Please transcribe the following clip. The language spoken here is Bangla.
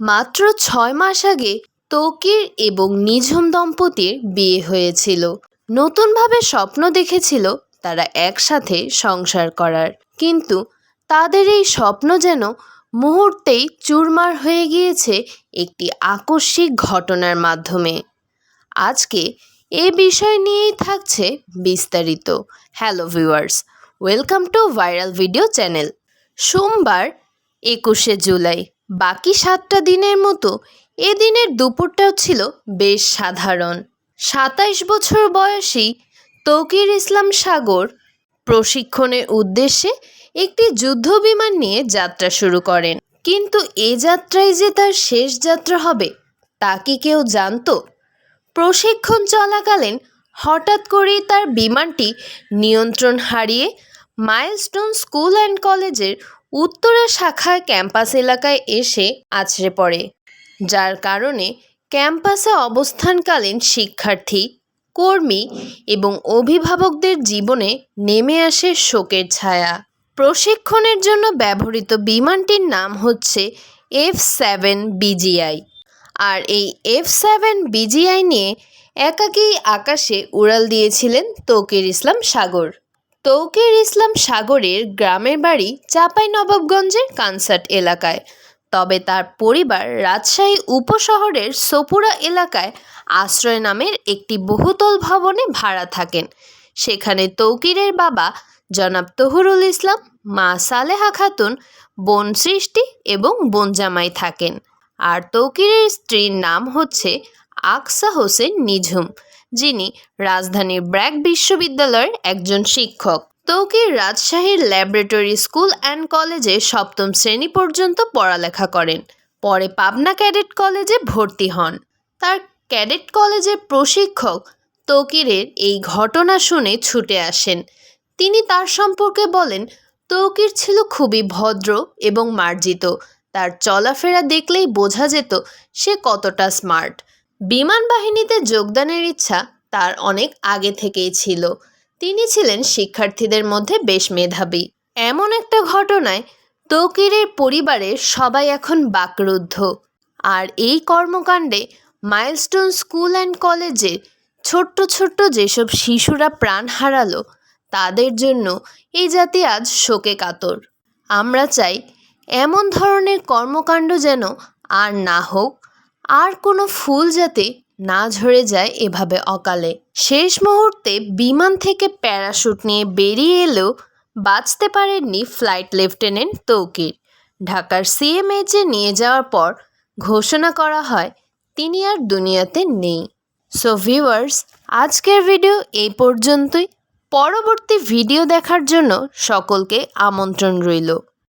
মাত্র ছয় মাস আগে তৌকির এবং নিঝুম দম্পতির বিয়ে হয়েছিল। নতুনভাবে স্বপ্ন দেখেছিল তারা একসাথে সংসার করার। কিন্তু তাদের এই স্বপ্ন যেন মুহূর্তেই চুরমার হয়ে গিয়েছে একটি আকস্মিক ঘটনার মাধ্যমে। আজকে এ বিষয় নিয়েই থাকছে বিস্তারিত। Hello viewers, welcome to viral video channel. সোমবার একুশে জুলাই বাকি সাতটা দিনের মতো এ দিনের দুপুরটাও ছিল বেশ সাধারণ। সাতাইশ বছর বয়সী তৌকির ইসলাম সাগর প্রশিক্ষণের উদ্দেশ্যে একটি যুদ্ধবিমান নিয়ে যাত্রা শুরু করেন। কিন্তু এ যাত্রায় যে তার শেষ যাত্রা হবে, তা কি কেউ জানতো? প্রশিক্ষণ চলাকালীন হঠাৎ করেই তার বিমানটি নিয়ন্ত্রণ হারিয়ে মাইলস্টোন স্কুল অ্যান্ড কলেজের উত্তরা শাখায় ক্যাম্পাস এলাকায় এসে আছড়ে পড়ে, যার কারণে ক্যাম্পাসে অবস্থানকালীন শিক্ষার্থী, কর্মী এবং অভিভাবকদের জীবনে নেমে আসে শোকের ছায়া। প্রশিক্ষণের জন্য ব্যবহৃত বিমানটির নাম হচ্ছে এফ সেভেন বিজিআই। আর এই এফ সেভেন বিজিআই নিয়ে একাকী আকাশে উড়াল দিয়েছিলেন তৌকির ইসলাম সাগর। তৌকির ইসলাম সাগরের গ্রামের বাড়ি চাঁপাই নবাবগঞ্জের কানসার্ট এলাকায়। তবে তার পরিবার রাজশাহী উপশহরের সোপুরা এলাকায় আশ্রয় নামের একটি বহুতল ভবনে ভাড়া থাকেন। সেখানে তৌকিরের বাবা জনাব তহুরুল ইসলাম, মা সালেহা খাতুন, বোন সৃষ্টি এবং বোন জামাই থাকেন। আর তৌকিরের স্ত্রীর নাম হচ্ছে আকসা হোসেন নিঝুম। যিনি রাজধানীর ব্র্যাক বিশ্ববিদ্যালয়ের একজন শিক্ষক। তৌকির রাজশাহীর ল্যাবরেটরি স্কুল অ্যান্ড কলেজে সপ্তম শ্রেণি পর্যন্ত পড়ালেখা করেন। পরে পাবনা ক্যাডেট কলেজে ভর্তি হন। তার ক্যাডেট কলেজের প্রশিক্ষক তৌকিরের এই ঘটনা শুনে ছুটে আসেন। তিনি তার সম্পর্কে বলেন, তৌকির ছিল খুবই ভদ্র এবং মার্জিত। তার চলাফেরা দেখলেই বোঝা যেত সে কতটা স্মার্ট। বিমান বাহিনীতে যোগদানের ইচ্ছা তার অনেক আগে থেকেই ছিল। তিনি ছিলেন শিক্ষার্থীদের মধ্যে বেশ মেধাবী। এমন একটা ঘটনায় তৌকিরের পরিবারের সবাই এখন বাকরুদ্ধ। আর এই কর্মকাণ্ডে মাইলস্টোন স্কুল অ্যান্ড কলেজে ছোট্ট ছোট্ট যেসব শিশুরা প্রাণ হারালো, তাদের জন্য এই জাতি আজ শোকে কাতর। আমরা চাই এমন ধরনের কর্মকাণ্ড যেন আর না হোক আর কোনো ফুল যাতে না ঝরে যায় এভাবে অকালে। শেষ মুহূর্তে বিমান থেকে প্যারাশুট নিয়ে বেরিয়ে এলেও বাঁচতে পারেননি ফ্লাইট লেফটেন্যান্ট তৌকির। ঢাকার সিএমএইচে নিয়ে যাওয়ার পর ঘোষণা করা হয়, তিনি আর দুনিয়াতে নেই। সো ভিউয়ার্স আজকের ভিডিও এই পর্যন্তই। পরবর্তী ভিডিও দেখার জন্য সকলকে আমন্ত্রণ রইল।